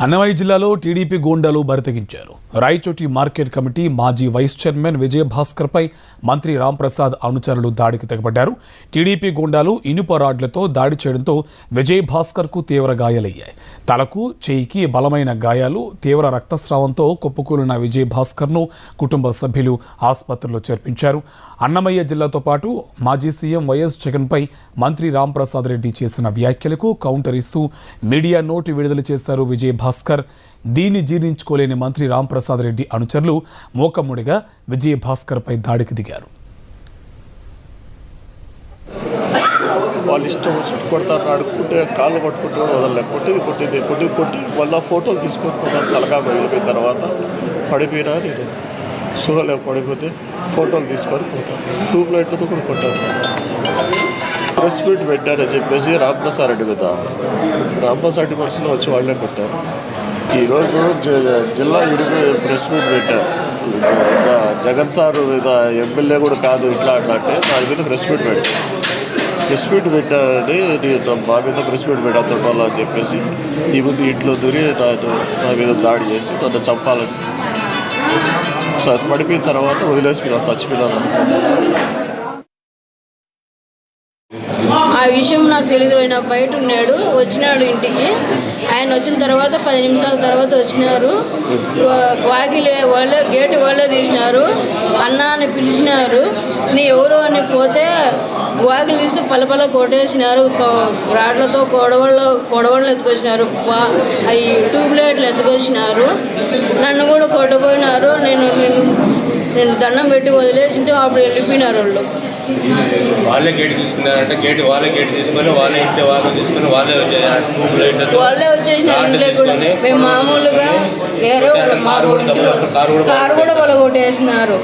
అన్నమయ్య జిల్లాలో టీడీపీ గూండాలు బరితెగించారు. రాయచోటి మార్కెట్ కమిటీ మాజీ వైస్ చైర్మన్ విజయభాస్కర్ పై మంత్రి రాంప్రసాద్ అనుచరులు దాడికి తెగబడ్డారు టీడీపీ గూండాలు ఇనుప రాడ్లతో దాడి చేయడంతో విజయ్ భాస్కర్కు తీవ్ర గాయాలయ్యాయి. తలకు చేయికి బలమైన గాయాలు తీవ్ర రక్తస్రావంతో కుప్పకూలిన విజయ్ను కుటుంబ సభ్యులు ఆసుపత్రిలో చేర్పించారు. అన్నమయ్య జిల్లాతో పాటు మాజీ సీఎం వైఎస్ జగన్పై మంత్రి రాంప్రసాద్ రెడ్డి చేసిన వ్యాఖ్యలకు కౌంటర్ ఇస్తూ మీడియా నోటు విడుదల చేశారు విజయ్ భాస్కర్ దీన్ని జీర్ణించుకోలేని మంత్రి రాంప్రసాద్ రెడ్డి అనుచరులు మోకముడిగా విజయభాస్కర్పై భాస్కర్ పై దాడికి దిగారు. వాళ్ళు ఇష్టం వచ్చి కొడతారు అడుక్కుంటే కాళ్ళు పట్టుకుంటే కూడా వదలలే. కొట్టింది కొట్టింది కొట్టి కొట్టి మళ్ళీ ఫోటోలు తీసుకొని పోతారు తలగా వెళ్ళిపోయిన తర్వాత పడిపోయినా నేను చూడలేక పడిపోతే ఫోటోలు తీసుకొని పోతాను ట్యూబ్ లైట్లతో కూడా కొట్టాను ప్రెస్ మీట్ పెట్టారని చెప్పేసి రామప్రసాద్ రెడ్డి మీద. రామప్రసాద్ రెడ్డి వచ్చి వాళ్ళే పెట్టారు ఈరోజు జిల్లా విడిపి ప్రెస్ మీట్ పెట్టారు. జగన్ సార్ మీద ఎమ్మెల్యే కూడా కాదు ఇట్లా అంటే దాని మీద ప్రెస్ మీట్ పెట్టారు. ప్రెస్ మీట్ పెట్టారని నేను మా మీద ప్రెస్ మీట్ పెట్టారు వాళ్ళు అని చెప్పేసి ఈ ముందు ఇంట్లో దూరి నా మీద దాడి చేసి నన్ను చంపాలని. సార్ పడిపోయిన తర్వాత వదిలేసి మీరు చచ్చిపోయినాను విషయం నాకు తెలియదు ఆయన బయట ఉన్నాడు. వచ్చినాడు ఇంటికి. ఆయన వచ్చిన తర్వాత పది నిమిషాల తర్వాత వచ్చినారు. వాకిలే వాళ్ళే గేటు వాళ్ళే తీసినారు. అన్న అని పిలిచినారు. నీ ఎవరు? అని పోతే వాకిలి తీస్తే పలపల కొట్టేసినారు. రాడ్లతో కొడవళ్ళు కొడవళ్ళు ఎత్తుకొచ్చినారు. అవి ట్యూబ్ లైట్లు ఎత్తుకొచ్చినారు. నన్ను కూడా కొట్టబోయినారు. నేను నేను నేను దండం పెట్టి వదిలేసింటే అప్పుడు వెళ్ళిపోయినారు వాళ్ళు. వాళ్ళే గేట్ తీసుకున్నారంటే. గేట్ వాళ్ళే గేట్ తీసుకొని వాళ్ళే ఇంటి వాళ్ళు తీసుకొని వాళ్ళే వచ్చేసారు వాళ్ళే వచ్చేసినారు ఇంట్లో మామూలుగా కారు కూడా పలగొట్టేసినారు.